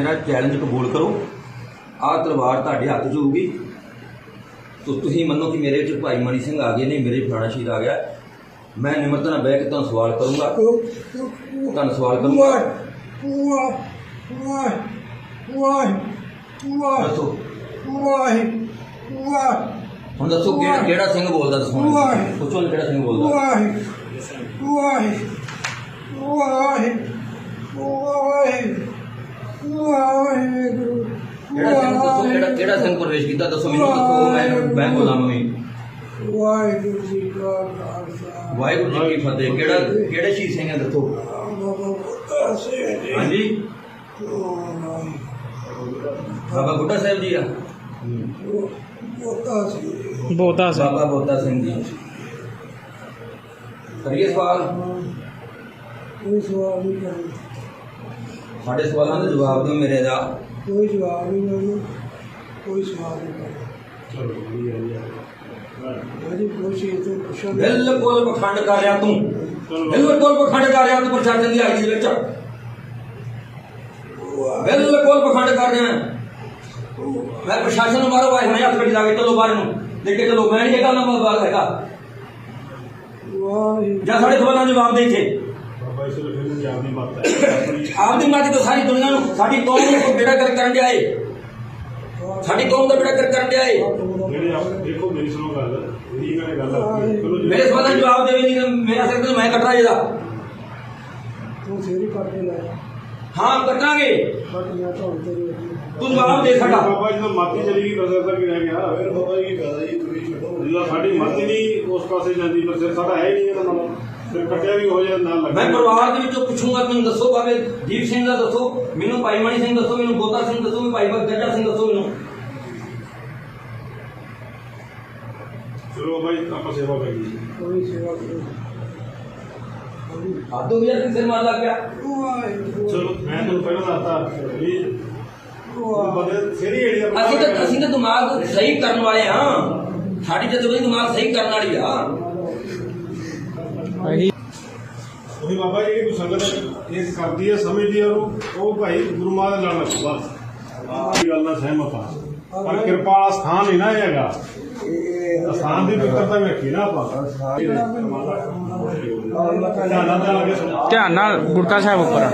ਮੇਰਾ ਚੈਲੰਜ ਕਬੂਲ ਕਰੋ। ਆਹ ਤਲਵਾਰ ਤੁਹਾਡੇ ਹੱਥ 'ਚ ਹੋਊਗੀ। ਤੋ ਤੁਸੀਂ ਮੰਨੋ ਕਿ ਮੇਰੇ ਵਿੱਚ ਭਾਈ ਮਨੀ ਸਿੰਘ ਆ ਗਏ ਨੇ, ਮੇਰੇ ਫਲਾਣਾ ਸ਼ਹੀਦ ਆ ਗਿਆ। ਮੈਂ ਨਿਮਰਤਾ ਨਾਲ ਬਹਿ ਕੇ ਤੁਹਾਨੂੰ ਸਵਾਲ ਕਰੂੰਗਾ। ਤੁਹਾਨੂੰ ਸਵਾਲ ਕਰੂੰਗਾ। ਦੱਸੋ। ਹੁਣ ਦੱਸੋ ਕਿਹੜਾ ਕਿਹੜਾ ਸਿੰਘ ਬੋਲਦਾ ਦੱਸੋ ਪੁੱਛੋ ਕਿਹੜਾ ਸਿੰਘ ਬੋਲਦਾ। ਕਿਹੜਾ ਸਿੰਘ ਦੱਸੋ ਕਿਹੜਾ ਕਿਹੜਾ ਸਿੰਘ ਪ੍ਰਵੇਸ਼ ਕੀਤਾ ਦੱਸੋ ਮੈਨੂੰ ਦੱਸੋ ਮੈਂ ਮੈਂ ਬੋਲਾਂ ਮੈਂ ਵਾਹਿਗੁਰੂ ਜੀ ਕਾ ਖਾਲਸਾ ਵਾਹਿਗੁਰੂ ਜੀ ਕੀ ਫਤਿਹ ਕਿਹੜਾ ਕਿਹੜੇ ਸ਼ਹੀਦ ਸਿੰਘ ਹੈ ਦੱਸੋ ਬਾਬਾ ਸੇ ਹਾਂਜੀ ਬਾਬਾ ਬੁੱਢਾ ਸਾਹਿਬ ਜੀ ਆ ਬੋਤਾ ਸੀ ਬਹੁਤਾ ਸਾ ਬਾਬਾ ਬੋਤਾ ਸਿੰਘ ਜੀ ਕਰੀਏ ਸਵਾਲ ਕੋਈ ਸਵਾਲ ਨਹੀਂ ਕਰਨਾ ਸਾਡੇ ਸਵਾਲਾਂ ਦੇ ਜਵਾਬ ਦਿਓ ਮੇਰੇ ਦਾ ਕੋਈ ਜਵਾਬ ਨਹੀਂ ਕਰਨਾ ਕੋਈ ਸਵਾਲ ਨਹੀਂ ਕਰਨਾ ਅਜੀ ਕੋਈ ਚੀਜ਼ ਤੋਂ ਪੁੱਛਣ ਬਿਲਕੁਲ ਪਖੰਡ ਕਰ ਰਿਹਾ ਤੂੰ। ਬਿਲਕੁਲ ਪਖੰਡ ਕਰ ਰਿਹਾ ਤੂੰ ਪ੍ਰਸ਼ਾਸਨ ਦੀ ਹਾਜ਼ਰੀ ਵਿੱਚ। ਬਿਲਕੁਲ ਪਖੰਡ ਕਰ ਰਿਹਾ। ਮੈਂ ਪ੍ਰਸ਼ਾਸਨ ਨੂੰ ਮਾਰੋ ਭਾਈ ਹੁਣੇ ਹੱਥ ਵਿੱਚ ਲਾ ਕੇ ਚਲੋ ਬਾਹਰ ਨੂੰ। ਲੈ ਕੇ ਚਲੋ ਮੈਂ ਨਹੀਂ ਇਹ ਗੱਲ ਨਾ ਬਾਤ ਹੈਗਾ। ਜਾਂ ਸਾਡੇ ਸਵਾਲਾਂ ਦੇ ਜਵਾਬ ਦੇ ਇੱਥੇ। ਬਾਬਾ ਇਸ ਲਈ ਫਿਰ ਜਾਣ ਦੀ ਬਾਤ ਹੈ। ਆਪਦੀ ਮਾਤੀ ਤੋਂ ਸਾਰੀ ਦੁਨੀਆ ਨੂੰ ਸਾਡੀ ਕੌਮ ਨੂੰ ਬੇੜਾ ਕਰ ਕਰਨ ਡਿਆ ਏ। ਸਾਡੀ ਕੌਮ ਦਾ ਬੇੜਾ ਕਰ ਕਰਨ ਡਿਆ ਏ। ਜਿਹੜੇ ਆਪ ਦੇਖੋ ਮੇਰੀ ਸੁਣੋ ਗੱਲ ਇਹਦੀ ਗੱਲ ਗੱਲ ਆਪਣੀ ਚਲੋ ਜੀ। ਮੇਰੇ ਸਵਾਲਾਂ ਦੇ ਜਵਾਬ ਦੇਵੇ ਨਹੀਂ ਮੇਰਾ ਸਿਰ ਤੇ ਮੈਂ ਕੱਟਣਾ ਜਿਹਦਾ ਤੂੰ ਫੇਰੀ ਕੱਟ ਕੇ ਲੈ। ਹਾਂ ਕੱਟਾਂਗੇ। ਤਾਂ ਤੇਰੀ ਤੂੰ ਜਵਾਬ ਦੇ ਸਾਡਾ। ਬਾਬਾ ਜਦੋਂ ਮਾਤੀ ਚਲੀ ਗਈ ਬਸ ਅਸਰ ਕੀ ਰਹਿ ਗਿਆ। ਫਿਰ ਬਾਬਾ ਜੀ ਕਹਦਾ ਜੀ ਤੁਸੀਂ ਛੱਡੋ। ਜਦੋਂ ਸਾਡੀ ਮਾਤੀ ਨਹੀਂ ਉਸ ਪਾਸੇ ਜਾਂਦੀ ਪਰ ਸਿਰ ਸਾਡਾ ਹੈ ਹੀ ਨਹੀਂ ਇਹਦਾ ਮਤਲਬ ਫਿਰ ਕੱਟਿਆ ਵੀ ਹੋ ਜਾਂਦਾ ਨਾ ਮੈਂ ਪਰਿਵਾਰ ਦੇ ਵਿੱਚੋਂ ਪੁੱਛੂੰਗਾ ਮੈਨੂੰ ਦੱਸੋ ਬਾਬੇ ਦੀਪ ਸਿੰਘ ਦਾ ਦੱਸੋ ਮੈਨੂੰ ਭਾਈ ਮਣੀ ਸਿੰਘ ਦੱਸੋ ਮੈਨੂੰ ਬੋਤਾ ਸਿੰਘ ਦੱਸੋ ਮੈਨੂੰ ਭਾਈ ਗੱਜਾ ਸਿੰਘ ਦੱਸੋ ਮੈਨੂੰ। ਚਲੋ ਜੀ ਆਪਾਂ ਸੇਵਾ ਕਰੀਏ ਕੋਈ ਸੇਵਾ ਕਰੋ ਆਦੋ ਵੀ ਯਾਰ ਕਿਸੇ ਮਾਰ ਲੱਗ ਗਿਆ? ਵਾਹਿਗੁਰੂ। ਚਲੋ ਮੈਂ ਤੁਹਾਨੂੰ ਪਹਿਲਾਂ ਦੱਸਤਾ ਵੀ ਬੰਦੇ ਸਿਰ ਹੀ ਏੜੀਆ ਅਸੀਂ ਤਾਂ ਅਸੀਂ ਤਾਂ ਦਿਮਾਗ ਸਹੀ ਕਰਨ ਵਾਲੇ ਹਾਂ। ਸਾਡੀ ਜਦੋਂ ਦਿਮਾਗ ਸਹੀ ਕਰਨ ਵਾਲੀ ਆ। ਅਹੀ ਉਹੀ ਬਾਬਾ ਜੀ ਕੋਈ ਸੰਗਤ ਇਹ ਕਰਦੀ ਹੈ ਸਮਝਦੀ ਹੈ ਉਹ ਉਹ ਭਾਈ ਗੁਰੂ ਮਹਾਰਾਜ ਨਾਲ ਬਸ। ਆਹ ਗੱਲ ਨਾਲ ਸਹਿਮਤ ਆ ਪਰ ਕਿਰਪਾ ਵਾਲਾ ਸਥਾਨ ਨਹੀਂ ਨਾ ਇਹ ਹੈਗਾ। ਸਥਾਨ ਦੀ ਮਿੱਤਰਤਾ ਵੇਖੀ ਨਾ ਆਪਾਂ। ਧਿਆਨ ਨਾਲ ਧਿਆਨ ਲੱਗੇ ਸੁਣੋ। ਧਿਆਨ ਨਾਲ ਗੁਰਤਾ ਸਾਹਿਬ ਉੱਪਰ।